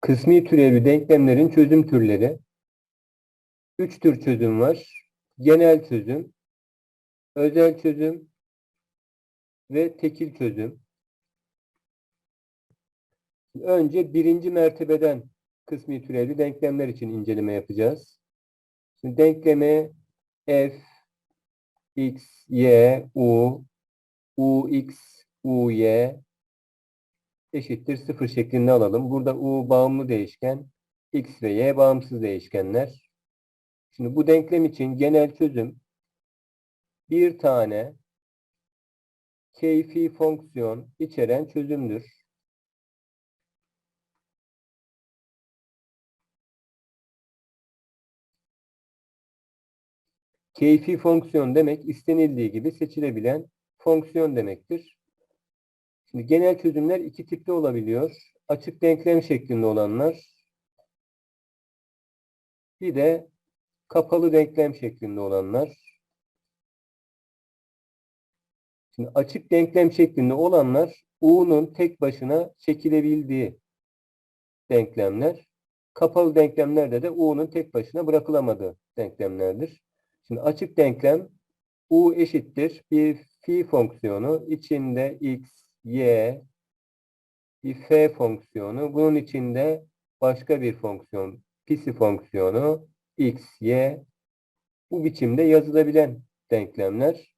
Kısmi türevli denklemlerin çözüm türleri. Üç tür çözüm var. Genel çözüm, özel çözüm ve tekil çözüm. Önce birinci mertebeden kısmi türevli denklemler için inceleme yapacağız. Şimdi denklemi f, x, y, u, ux, uy eşittir sıfır şeklinde alalım. Burada u bağımlı değişken, x ve y bağımsız değişkenler. Şimdi bu denklem için genel çözüm bir tane keyfi fonksiyon içeren çözümdür. Keyfi fonksiyon demek istenildiği gibi seçilebilen fonksiyon demektir. Şimdi genel çözümler iki tipte olabiliyor. Açık denklem şeklinde olanlar bir de kapalı denklem şeklinde olanlar. Şimdi açık denklem şeklinde olanlar u'nun tek başına çekilebildiği denklemler. Kapalı denklemlerde de u'nun tek başına bırakılamadığı denklemlerdir. Şimdi açık denklem u eşittir bir fi fonksiyonu içinde x, y, bir f fonksiyonu bunun içinde başka bir fonksiyon pisi fonksiyonu x, y bu biçimde yazılabilen denklemler.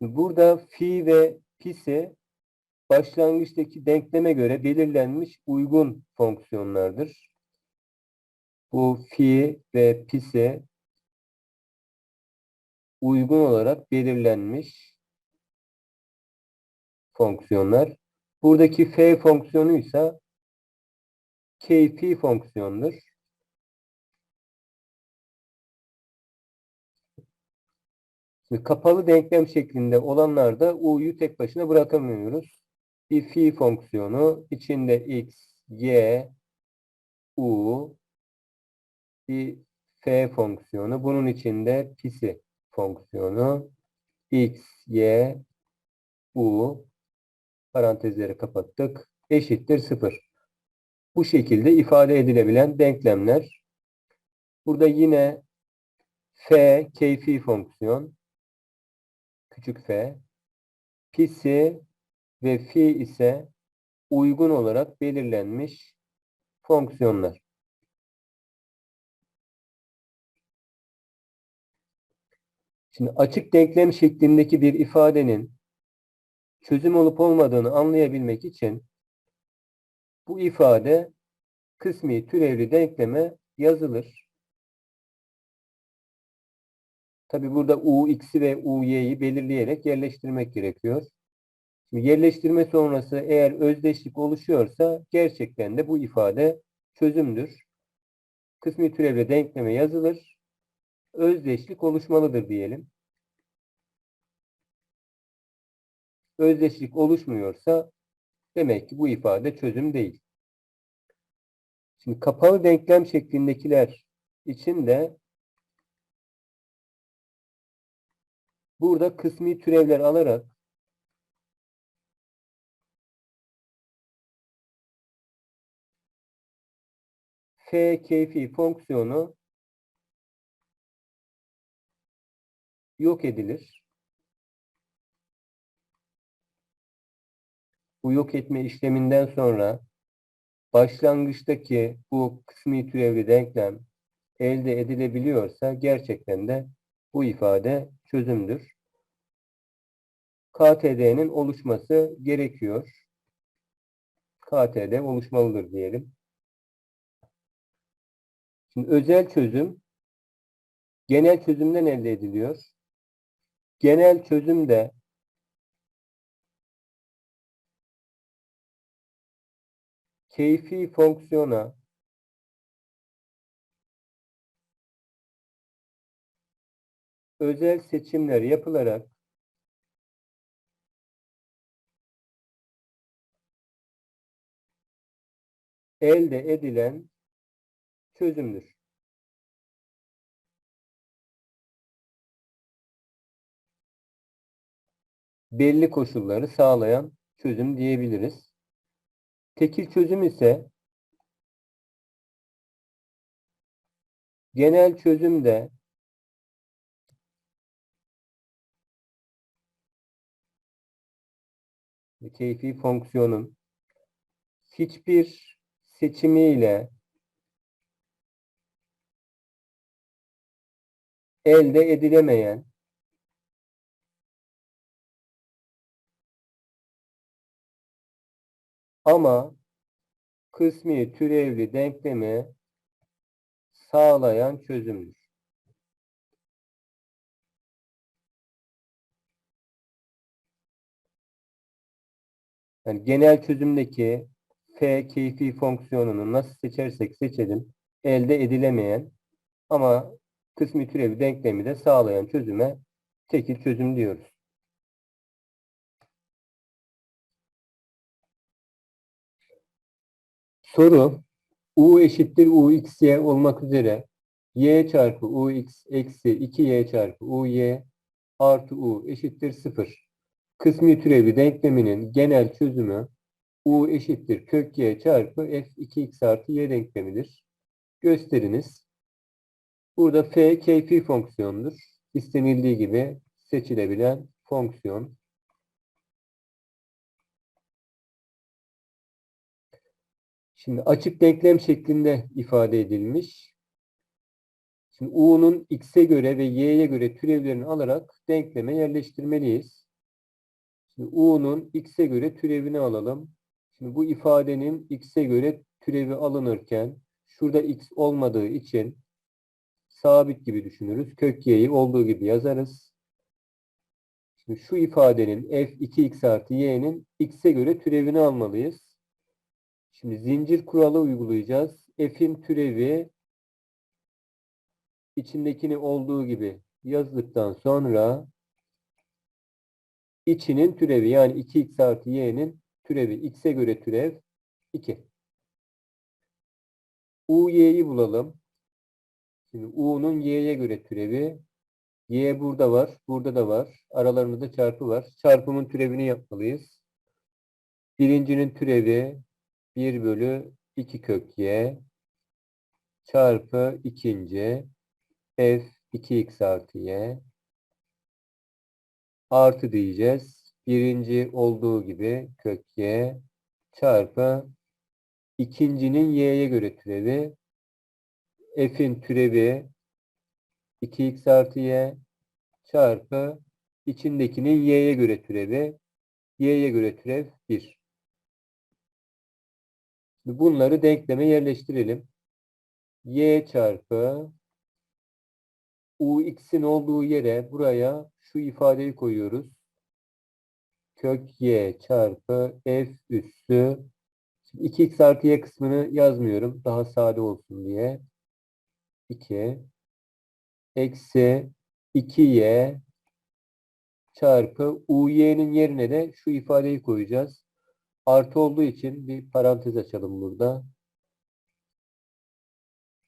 Burada fi ve pisi başlangıçtaki denkleme göre belirlenmiş uygun fonksiyonlardır. Bu fi ve pisi uygun olarak belirlenmiş fonksiyonlar. Buradaki f fonksiyonu ise keyfi fonksiyondur. Şimdi kapalı denklem şeklinde olanlarda u'yu tek başına bırakamıyoruz. Bir fi fonksiyonu içinde x, y, u, bir f fonksiyonu bunun içinde pisi fonksiyonu x, y, u parantezleri kapattık. Eşittir 0. Bu şekilde ifade edilebilen denklemler. Burada yine f keyfi fonksiyon küçük f pisi ve fi ise uygun olarak belirlenmiş fonksiyonlar. Şimdi açık denklem şeklindeki bir ifadenin çözüm olup olmadığını anlayabilmek için bu ifade kısmi türevli denkleme yazılır. Tabi burada u x'i ve u y'yi belirleyerek yerleştirmek gerekiyor. Şimdi yerleştirme sonrası eğer özdeşlik oluşuyorsa gerçekten de bu ifade çözümdür. Kısmi türevli denkleme yazılır. Özdeşlik oluşmalıdır diyelim. Özdeşlik oluşmuyorsa demek ki bu ifade çözüm değil. Şimdi kapalı denklem şeklindekiler için de burada kısmi türevler alarak f keyfi fonksiyonu yok edilir. Bu yok etme işleminden sonra başlangıçtaki bu kısmi türevli denklem elde edilebiliyorsa gerçekten de bu ifade çözümdür. KTD'nin oluşması gerekiyor. KTD oluşmalıdır diyelim. Şimdi özel çözüm genel çözümden elde ediliyor. Genel çözümde keyfi fonksiyona özel seçimler yapılarak elde edilen çözümdür. Belli koşulları sağlayan çözüm diyebiliriz. Tekil çözüm ise genel çözümde keyfi fonksiyonun hiçbir seçimiyle elde edilemeyen ama kısmi türevli denklemi sağlayan çözümdür. Yani genel çözümdeki f keyfi fonksiyonunu nasıl seçersek seçelim elde edilemeyen ama kısmi türevi denklemi de sağlayan çözüme tekil çözüm diyoruz. Soru u eşittir uxy olmak üzere y çarpı ux eksi 2y çarpı uy artı u eşittir 0. Kısmi türevi denkleminin genel çözümü u eşittir kök y çarpı f 2x artı y denklemidir. Gösteriniz. Burada f keyfi fonksiyondur. İstenildiği gibi seçilebilen fonksiyon. Şimdi açık denklem şeklinde ifade edilmiş. Şimdi u'nun x'e göre ve y'ye göre türevlerini alarak denkleme yerleştirmeliyiz. Şimdi u'nun x'e göre türevini alalım. Şimdi bu ifadenin x'e göre türevi alınırken şurada x olmadığı için sabit gibi düşünürüz. Kök y'yi olduğu gibi yazarız. Şimdi şu ifadenin f 2x artı y'nin x'e göre türevini almalıyız. Şimdi zincir kuralı uygulayacağız. F'in türevi içindekini olduğu gibi yazdıktan sonra içinin türevi yani 2x artı y'nin türevi x'e göre türev 2. u y'yi bulalım. Şimdi u'nun y'ye göre türevi y burada var, burada da var. Aralarında çarpı var. Çarpımın türevini yapmalıyız. Birincinin türevi 1 bölü 2 kök y çarpı ikinci f 2x artı y artı diyeceğiz. Birinci olduğu gibi kök y çarpı ikincinin y'ye göre türevi f'in türevi 2x artı y çarpı içindekinin y'ye göre türevi y'ye göre türev 1. Bunları denkleme yerleştirelim. y çarpı ux'in olduğu yere buraya şu ifadeyi koyuyoruz. Kök y çarpı f üssü 2x artı y kısmını yazmıyorum. Daha sade olsun diye. 2 eksi 2y çarpı uy'nin yerine de şu ifadeyi koyacağız. Artı olduğu için bir parantez açalım burada.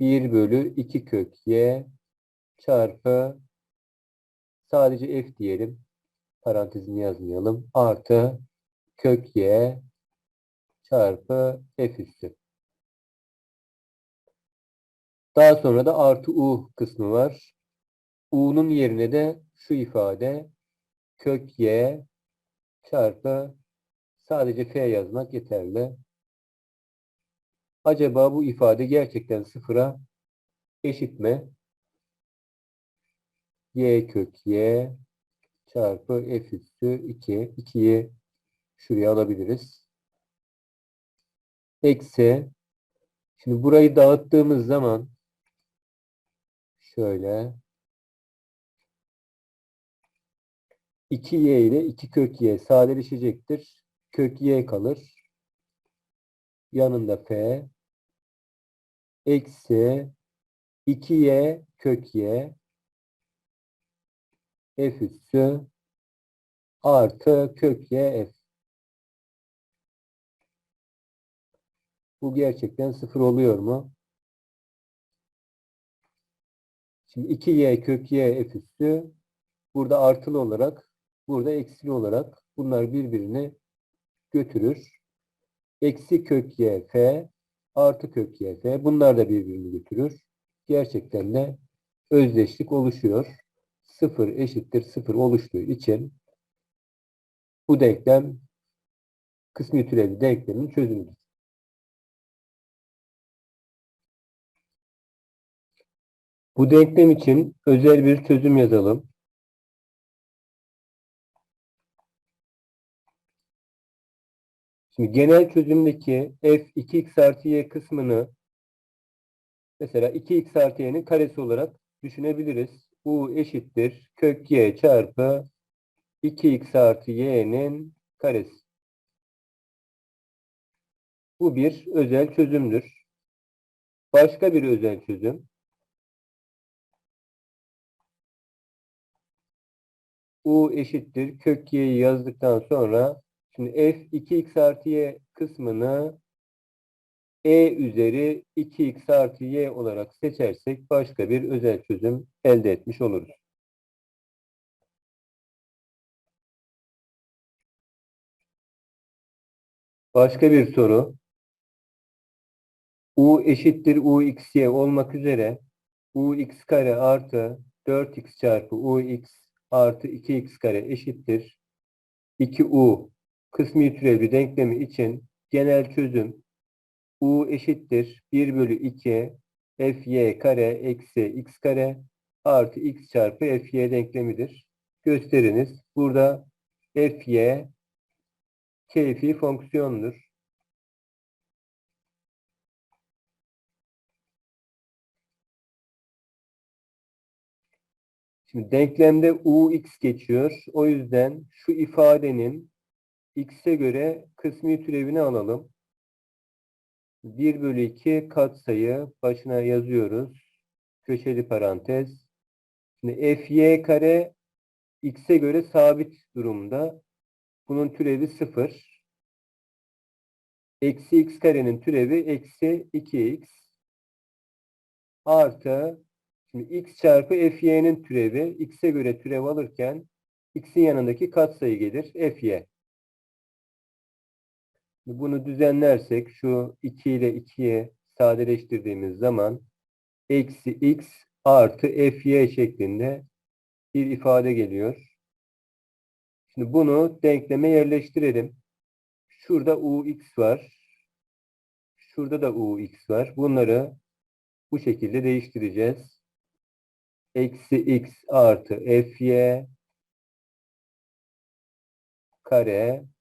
1 bölü 2 kök y çarpı sadece f diyelim. Parantezini yazmayalım. Artı kök y çarpı f üssü. Daha sonra da artı u kısmı var. u'nun yerine de şu ifade kök y çarpı sadece f yazmak yeterli. Acaba bu ifade gerçekten sıfıra eşit mi? y kök y çarpı f üstü 2. 2'yi şuraya alabiliriz. Eksi. Şimdi burayı dağıttığımız zaman şöyle 2y ile 2 kök y sadeleşecektir. Kök y kalır. Yanında f eksi 2y kök y f üssü artı kök y f. Bu gerçekten sıfır oluyor mu? Şimdi 2y kök y f üssü burada artılı olarak burada eksili olarak bunlar birbirini götürür. Eksi kök y f artı kök y f bunlar da birbirini götürür. gerçekten de özdeşlik oluşuyor. 0 eşittir 0 oluştuğu için bu denklem kısmi türevli denklemin çözümüdür. Bu denklem için özel bir çözüm yazalım. Şimdi genel çözümdeki f 2x artı y kısmını mesela 2x artı y'nin karesi olarak düşünebiliriz. u eşittir kök y çarpı 2x artı y'nin karesi. Bu bir özel çözümdür. Başka bir özel çözüm. u eşittir kök y'yi yazdıktan sonra şimdi f 2x artı y kısmını e üzeri 2x artı y olarak seçersek başka bir özel çözüm elde etmiş oluruz. Başka bir soru. u eşittir ux y olmak üzere ux kare artı 4x çarpı ux artı 2x kare eşittir 2u kısmi türevi denklemi için genel çözüm u eşittir 1 bölü 2 fy kare eksi x kare artı x çarpı fy denklemidir. Gösteriniz. Burada fy keyfi fonksiyondur. Şimdi denklemde ux geçiyor. O yüzden şu ifadenin x'e göre kısmi türevini alalım. 1 bölü 2 katsayı başına yazıyoruz. Köşeli parantez. Şimdi fy kare x'e göre sabit durumda. Bunun türevi 0. Eksi x karenin türevi eksi 2x. Artı şimdi x çarpı fy'nin türevi x'e göre türev alırken x'in yanındaki katsayı gelir fy. Bunu düzenlersek şu 2 ile 2'ye sadeleştirdiğimiz zaman eksi x artı fy şeklinde bir ifade geliyor. Şimdi bunu denkleme yerleştirelim. Şurada ux var. Şurada da ux var. Bunları bu şekilde değiştireceğiz. Eksi x artı fy kare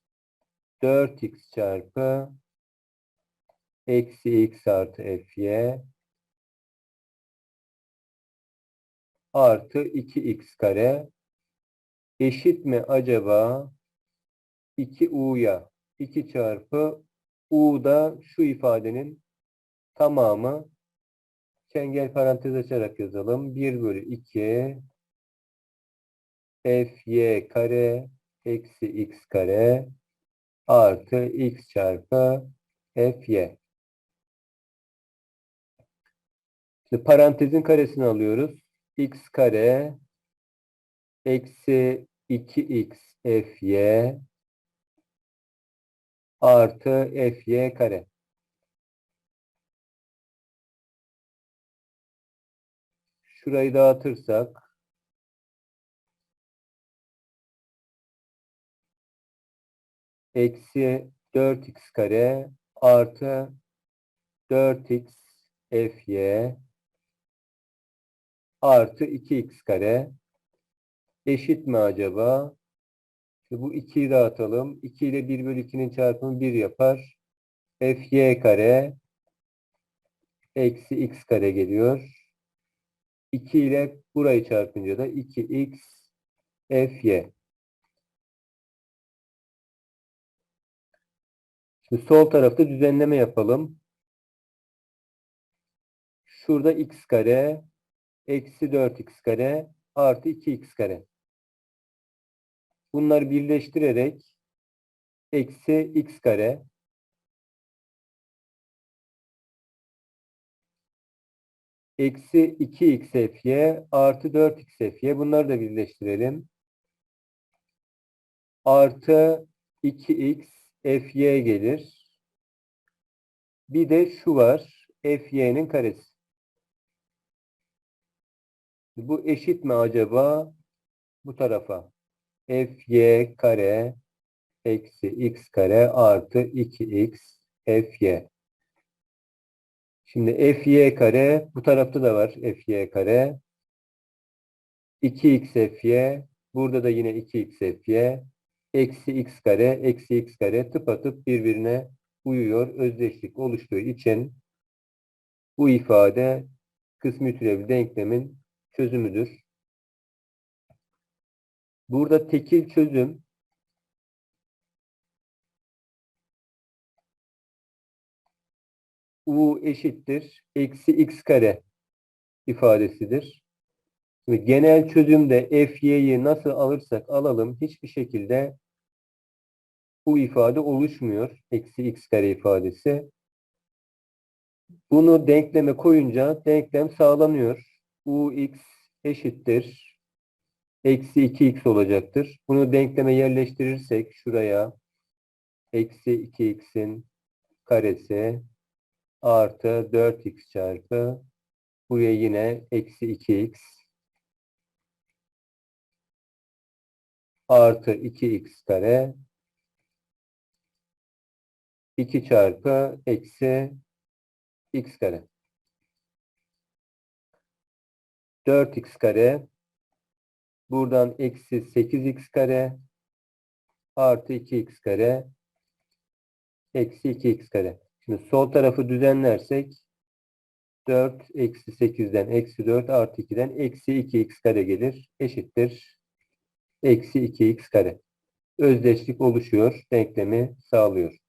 4x çarpı eksi x artı fy artı 2x kare eşit mi acaba 2u'ya 2 çarpı u'da şu ifadenin tamamı çengel parantez açarak yazalım. 1 bölü 2 fy kare eksi x kare artı x çarpı fy. Şimdi parantezin karesini alıyoruz. x kare eksi 2x fy artı fy kare. Şurayı dağıtırsak eksi 4x kare artı 4x fy artı 2x kare eşit mi acaba? Şimdi bu 2'yi dağıtalım. 2 ile 1 bölü 2'nin çarpımı 1 yapar. fy kare eksi x kare geliyor. 2 ile burayı çarpınca da 2x fy. Şimdi sol tarafta düzenleme yapalım. Şurada x kare eksi 4x kare artı 2x kare. Bunları birleştirerek eksi x kare eksi 2x fy artı 4x fy bunları da birleştirelim. Artı 2x fy gelir. Bir de şu var. fy'nin karesi. Bu eşit mi acaba bu tarafa? Fy kare eksi x kare artı 2x Fy. Şimdi Fy kare bu tarafta da var Fy kare. 2x Fy. Burada da yine 2x Fy. Eksi x kare eksi x kare tıpatıp birbirine uyuyor. Özdeşlik oluştuğu için bu ifade kısmi türevli denklemin çözümüdür. Burada tekil çözüm u eşittir eksi x kare ifadesidir. Şimdi genel çözümde fy'yi nasıl alırsak alalım hiçbir şekilde bu ifade oluşmuyor. Eksi x kare ifadesi. Bunu denkleme koyunca denklem sağlanıyor. ux eşittir. Eksi 2x olacaktır. Bunu denkleme yerleştirirsek şuraya eksi 2x'in karesi artı 4x çarpı buraya yine eksi 2x artı 2x kare 2 çarpı eksi x kare 4x kare buradan eksi 8x kare artı 2x kare eksi 2x kare. Şimdi sol tarafı düzenlersek 4 eksi 8'den eksi 4 artı 2'den eksi 2x kare gelir. Eşittir. Eksi 2x kare. Özdeşlik oluşuyor. Denklemi sağlıyor.